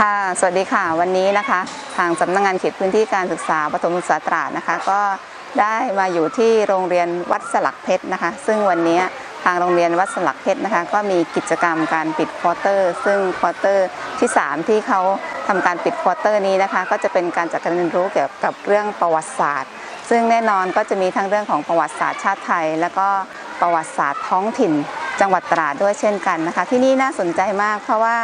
ค่ะ สวัสดีค่ะ วันนี้นะคะ ทางสำนักงานเขตพื้นที่การศึกษาปฐมศึกษาตราดนะคะ ก็ได้มาอยู่ที่โรงเรียนวัดสลักเพชรนะคะ ซึ่งวันนี้ทางโรงเรียนวัดสลักเพชรนะคะ ก็มีกิจกรรมการปิดควอเตอร์ ซึ่งควอเตอร์ที่ 3 ที่เขาทำการปิดควอเตอร์นี้นะคะ ก็จะเป็นการจัดการเรียนรู้เกี่ยวกับเรื่องประวัติศาสตร์ ซึ่งแน่นอนก็จะมีทั้งเรื่องของประวัติศาสตร์ชาติไทย แล้วก็ประวัติศาสตร์ท้องถิ่น จังหวัดตราดด้วยเช่นกันนะคะ ที่นี่น่าสนใจมากเพราะว่า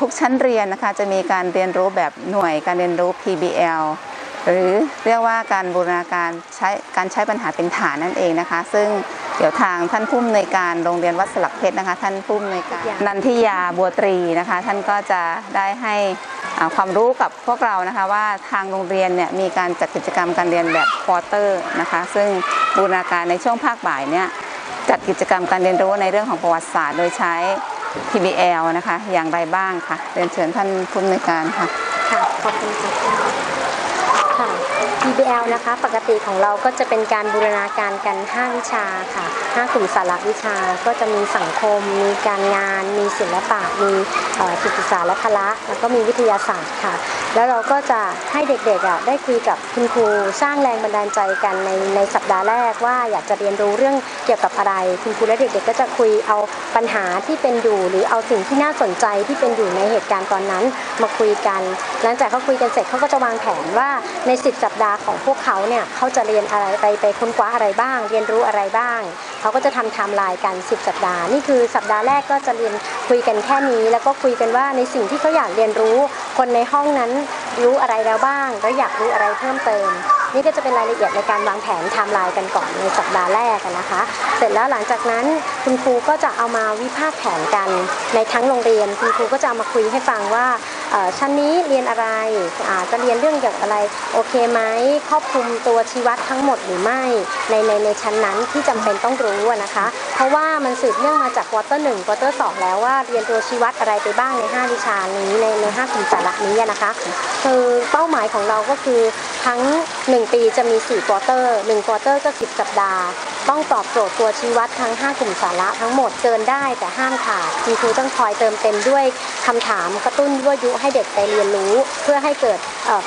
ทุกชั้นเรียนนะคะจะมีการเรียนรู้แบบหน่วยการเรียนรู้ PBL หรือเรียกว่าการบูรณาการใช้การใช้ปัญหาเป็นฐานนั่นเองนะคะ ซึ่งเดี๋ยวทางท่านผู้อำนวยการโรงเรียนวัดสลักเพชรนะคะ ท่านผู้อำนวยการนันทิยาบัวตรีนะคะ ท่านก็จะได้ให้อ่าความรู้กับพวกเรานะคะว่าทางโรงเรียนเนี่ยมีการจัดกิจกรรมการเรียนแบบควอเตอร์นะคะ ซึ่งบูรณาการในช่วงภาคบ่ายเนี่ยจัดกิจกรรมการเรียนรู้ในเรื่องของประวัติศาสตร์ โดยใช้ TBL นะคะ อย่างไรบ้างค่ะเรียนเชิญท่านผู้อำนวยการค่ะ ค่ะ ขอบคุณค่ะ ค่ะ PBL นะคะ ปกติของเราก็จะเป็นการบูรณาการกัน 5 วิชาค่ะ 5 กลุ่มสาระวิชา ก็จะมีสังคม มีการงาน มีศิลปะ มีจิตศึกษาและพละ แล้วก็มีวิทยาศาสตร์ค่ะ แล้วเราก็จะให้เด็กๆอะได้คุยกับคุณครู สร้างแรงบันดาลใจกันในในสัปดาห์แรกว่าอยากจะเรียนรู้เรื่องเกี่ยวกับอะไร คุณครูและเด็กๆ ก็จะคุยเอาปัญหาที่เป็นอยู่หรือเอาสิ่งที่น่าสนใจที่เป็นอยู่ในเหตุการณ์ตอนนั้นมาคุยกัน หลังจากเขาคุยกันเสร็จเขาก็จะวางแผนว่าใน 10 สัปดาห์ของพวกเขาเนี่ยเขาจะเรียนอะไรไปไปค้นคว้าอะไรบ้าง เรียนรู้อะไรบ้าง เขาก็จะทำไทม์ไลน์กัน 10 สัปดาห์ นี่คือสัปดาห์แรกก็จะเรียนคุยกันแค่นี้ แล้วก็คุยกันว่าในสิ่งที่เขาอยากเรียนรู้ คนในห้องนั้นรู้อะไรแล้วบ้าง แล้วอยากรู้อะไรเพิ่มเติม นี่ก็จะเป็นรายละเอียดในการวางแผนไทม์ไลน์กันก่อนในสัปดาห์แรกนะคะ เสร็จแล้วหลังจากนั้นคุณครูก็จะเอามาวิพากษ์แผนกันในทั้งโรงเรียน คุณครูก็จะเอามาคุยให้ฟังว่า ชั้นนี้เรียนอะไรจะเรียนเรื่องเกี่ยวกับอะไรโอเคไหมครอบคลุมตัวชีวัดทั้งหมดหรือไม่ในในในชั้นนั้นที่จำเป็นต้องรู้นะคะ เพราะว่ามันสืบเนื่องมาจากวอเตอร์หนึ่งวอเตอร์สองแล้วว่าเรียนตัวชีวัดอะไรไปบ้างใน 5 วิชานี้ในใน5กลุ่มสาระนี้นะคะ คือเป้าหมายของเราก็คือทั้ง 1 ปีจะมี4ควอเตอร์1ควอเตอร์ก็10 สัปดาห์ ต้องตอบโจทย์ตัวชี้วัดทั้ง 5 กลุ่มสาระทั้งหมดเกินได้แต่ห้ามขาดคุณครูต้องคอยเติมเต็มด้วยคำถามกระตุ้นยั่วยุให้เด็กไปเรียนรู้ เพื่อให้เกิด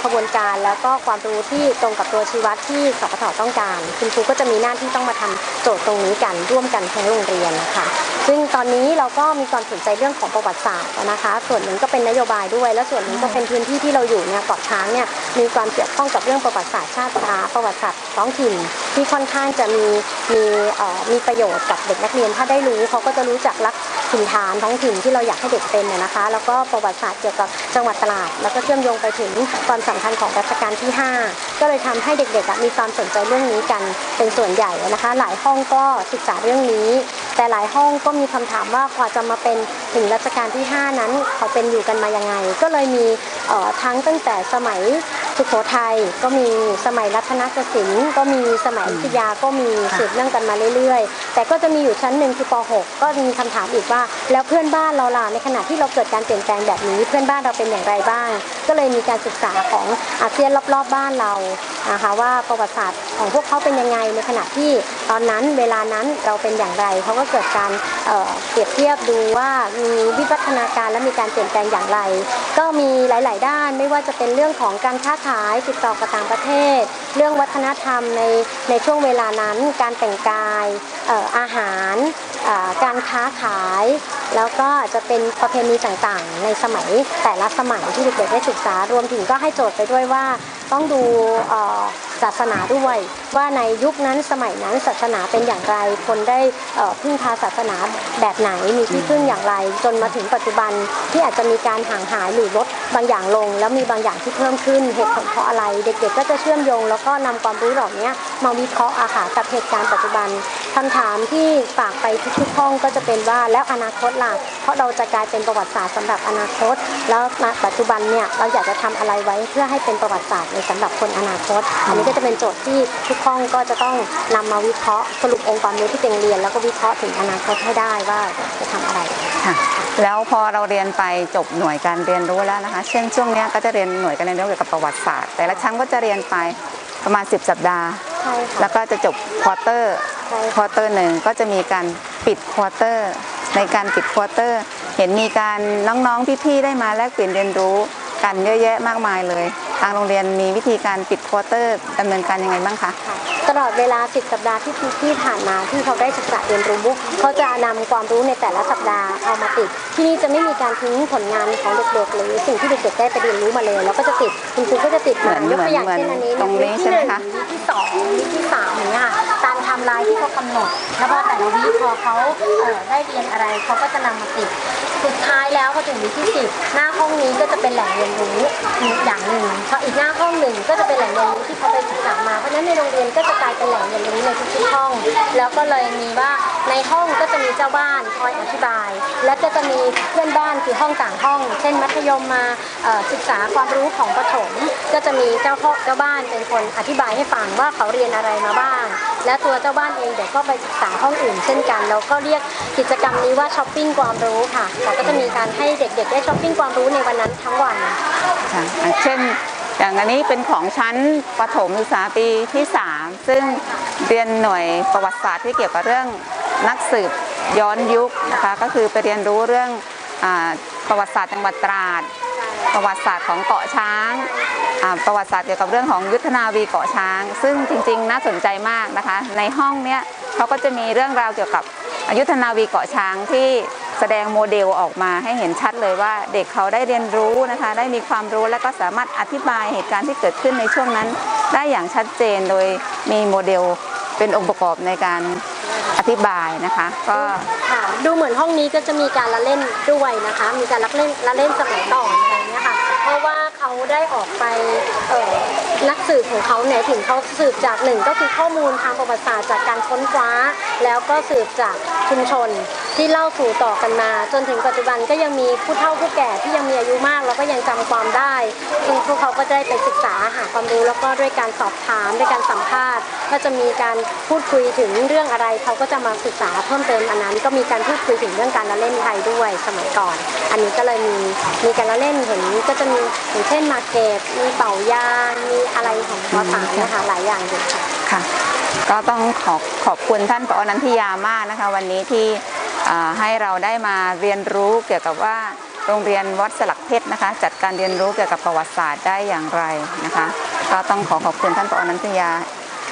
ขบวนการแล้วก็ความรู้ที่ตรงกับตัวชีวัดที่สพทต้องการ คุณครูก็จะมีหน้าที่ต้องมาทำโจทย์ตรงนี้กันร่วมกันทั้งโรงเรียนค่ะซึ่งตอนนี้เราก็มีความสนใจเรื่องของประวัติศาสตร์นะคะ ส่วนหนึ่งก็เป็นนโยบายด้วย และส่วนหนึ่งก็เป็นพื้นที่ที่เราอยู่เนี่ยเกาะช้างเนี่ยมีความเกี่ยวข้องกับเรื่องประวัติศาสตร์ชาติาประวัติศาสตร์ท้องถิ่นที่ค่อนข้างจะมีมีมีประโยชน์กับเด็กนักเรียนถ้าได้รู้เขาก็จะรู้จักรักถิ่นฐานท้องถิ่นที่เราอยากให้เด็กเป็นน่ะนะคะ แล้วก็ประวัติศาสตร์เกี่ยวกับ จังหวัดตราดแล้วก็เชื่อมโยงไปถึงความสำคัญของรัชกาลที่ 5 ก็เลยทำให้เด็กๆมีความสนใจเรื่องนี้กันเป็นส่วนใหญ่นะคะ หลายห้องก็ศึกษาเรื่องนี้ แต่หลายห้องก็มีคำถามว่ากว่าจะมาเป็นถึงรัชกาลที่ 5 นั้นเขาเป็นอยู่กันมายังไง ก็เลยมีทั้งตั้งแต่สมัย สุโขทัยก็มีสมัยรัตนโกสินทร์ก็มีสมัยอยุธยาก็มีค่ะสืบเนื่องกันมาเรื่อยๆ แต่ก็จะมีอยู่ชั้นหนึ่งคือป .6 ก็มีคำถามอีกว่า แล้วเพื่อนบ้านเราล่ะในขณะที่เราเกิดการเปลี่ยนแปลงแบบนี้ เพื่อนบ้านเราเป็นอย่างไรบ้าง ก็เลยมีการศึกษาของอาเซียนรอบๆบ้านเรานะคะว่าประวัติศาสตร์ของพวกเขาเป็นยังไงในขณะที่ตอนนั้นเวลานั้นเราเป็นอย่างไรเขาก็เกิดการเอ่อเปรียบเทียบดูว่ามีวิวัฒนาการและมีการเปลี่ยนแปลงอย่างไร ก็มีหลาย ๆ ด้านไม่ว่าจะเป็นเรื่องของการค้าขายติดต่อกับต่างประเทศเรื่องวัฒนธรรมในในช่วงเวลานั้น การแต่งกายอาหารการค้าขาย แล้วก็จะเป็นประเพณีต่างๆ ในสมัยแต่ละสมัยที่เด็กๆได้ศึกษารวมถึงก็ให้โจทย์ไปด้วยว่าต้องดูศาสนาด้วย ว่าในยุคนั้นสมัยนั้นศาสนาเป็นอย่างไร คนได้พึ่งพาศาสนาแบบไหนมีที่พึ่งอย่างไร จนมาถึงปัจจุบันที่อาจจะมีการห่างหายหรือลดบางอย่างลง แล้วมีบางอย่างที่เพิ่มขึ้นเหตุผลเพราะอะไร เด็กๆก็จะเชื่อมโยงแล้วก็นำความรู้เหล่านี้มาวิเคราะห์อาหารกับเหตุการณ์ปัจจุบันคำถามที่ฝากไปทุกๆห้องก็จะเป็นว่าแล้วอนาคตล่ะเพราะเราจะกลายเป็นประวัติศาสตร์สำหรับอนาคต แล้วปัจจุบันเนี่ยเราอยากจะทำอะไรไว้เพื่อให้เป็นประวัติศาสตร์ในสำหรับคนอนาคต อันนี้ก็จะเป็นโจทย์ที่ทุกห้องก็จะต้องนำมาวิเคราะห์สรุปองค์ความรู้ที่ตัวเองเรียน แล้วก็วิเคราะห์ถึงอนาคตให้ได้ว่าจะทำอะไรค่ะแล้วพอเราเรียนไปจบหน่วยการเรียนรู้แล้วนะคะ เช่นช่วงนี้ก็จะเรียนหน่วยการเรียนรู้เกี่ยวกับประวัติศาสตร์ แต่ละชั้นก็จะเรียนไป ประมาณ 10 สัปดาห์ ใช่ค่ะ แล้วก็จะจบควอเตอร์ใช่ควอเตอร์หนึ่งก็จะมีการปิดควอเตอร์ ในการปิดควอเตอร์ เห็นมีการน้องๆพี่ๆได้มาแลกเปลี่ยนเรียนรู้กันเยอะแยะมากมายเลย ทางโรงเรียนมีวิธีการปิดควอเตอร์ดำเนินการยังไงบ้างคะค่ะตลอดเวลา 10 สัปดาห์ที่ที่ผ่านมาที่เขาได้ศึกษาเรียนรู้เขาจะนำความรู้ในแต่ละสัปดาห์เอามาติด ที่นี่จะไม่มีการทิ้งผลงานของเด็กๆหรือสิ่งที่เด็กๆได้ไปเรียนรู้มาเลยแล้วก็จะติดคุณครูก็จะติดมาเหมือนยกตัวอย่างเหมือนเช่นอันนี้ตรงนี้วีคใช่ไหมนึ่งคะวีคที่สองวีคที่สามอย่างเงี้ยค่ะตามไทม์ไลน์ที่เขากำหนด แล้วพอแต่ละวีคพอเขาเอ่อได้เรียนอะไรเขาก็จะนำมาติด สุดท้ายแล้วพอถึงวีที่สิบหน้าห้องนี้ก็จะเป็นแหล่งเรียนรู้อีกอย่างหนึ่งพออีกหน้าห้องหนึ่งก็จะเป็นแหล่งเรียนรู้ที่เขาไปศึกษามาเพราะฉะนั้นในโรงเรียนก็จะกลายเป็นแหล่งเรียนรู้ในทุกๆห้อง แล้วก็เลยมีว่าในห้องก็จะมีเจ้าบ้านคอยอธิบาย และก็จะมีเพื่อนบ้านคือห้องต่างห้อง เช่นมัธยมมาศึกษาความรู้ของประถม ก็จะมีเจ้าพ่อเจ้าบ้านเป็นคนอธิบายให้ฟังว่าเขาเรียนอะไรมาบ้าง และตัวเจ้าบ้านเองเดี๋ยวก็ไปศึกษาห้องอื่น เช่นกันเราก็เรียกกิจกรรมนี้ว่าช้อปปิ้งความรู้ค่ะเราก็จะมีการให้เด็กๆได้ช้อปปิ้งความรู้ในวันนั้นทั้งวัน ค่ะอะเช่นอย่างอันนี้เป็นของชั้นประถมศึกษาปีที่ 3 ซึ่งเรียนหน่วยประวัติศาสตร์ที่เกี่ยวกับเรื่องนักสืบย้อนยุคนะคะก็คือไปเรียนรู้เรื่องอาประวัติศาสตร์จังหวัดตราด ประวัติศาสตร์ของเกาะช้างอ่าประวัติศาสตร์เกี่ยวกับเรื่องของยุทธนาวีเกาะช้าง ซึ่งจริงๆ น่าสนใจมากนะคะ ในห้องเนี้ยเขาก็จะมีเรื่องราวเกี่ยวกับยุทธนาวีเกาะช้างที่ แสดงโมเดลออกมาให้เห็นชัดเลยว่าเด็กเขาได้เรียนรู้นะคะ ได้มีความรู้และก็สามารถอธิบายเหตุการณ์ที่เกิดขึ้นในช่วงนั้น ได้อย่างชัดเจนโดยมีโมเดลเป็นองค์ประกอบในการอธิบายนะคะ ก็ค่ะดูเหมือนห้องนี้ก็จะมีการละเล่นด้วยนะคะ มีการละเล่นละเล่นสมัยก่อนอะไรเงี้ยค่ะ เพราะว่าเขาได้ออกไปเอ่อนักสืบของเขาเนี่ยถึงเขาสืบจากหนึ่งก็คือข้อมูลทางประวัติศาสตร์จากการค้นคว้า แล้วก็สืบจากชุมชนที่เล่าสู่ต่อกันมา จนถึงปัจจุบันก็ยังมีผู้เฒ่าผู้แก่ที่ยังมีอายุมาก แล้วก็ยังจำความได้ซึ่งพวกเขาก็ได้ไปศึกษาหาความรู้แล้วก็ด้วยการสอบถามด้วยการสัมภาษณ์ ก็จะมีการพูดคุยถึงเรื่องอะไร เขาก็จะมาศึกษาเพิ่มเติมอันนั้น ก็มีการพูดคุยถึงเรื่องการละเล่นไทยด้วยสมัยก่อน อันนี้ก็เลยมีมีการละเล่นเห็นก็จะมีอย่างเช่นมาเก็ตมีเป่ายางมีอะไรของภาษานะคะหลายอย่างอยู่ค่ะก็ต้องขอขอบคุณท่านปอนันทิยามากนะคะ วันนี้ที่ ให้เราได้มาเรียนรู้เกี่ยวกับว่าโรงเรียนวัดสลักเพชรนะคะ จัดการเรียนรู้เกี่ยวกับประวัติศาสตร์ได้อย่างไรนะคะ ก็ต้องขอขอบคุณท่านปอนันทยา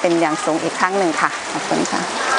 เป็นอย่างสูงอีกครั้งหนึ่งค่ะขอบคุณค่ะ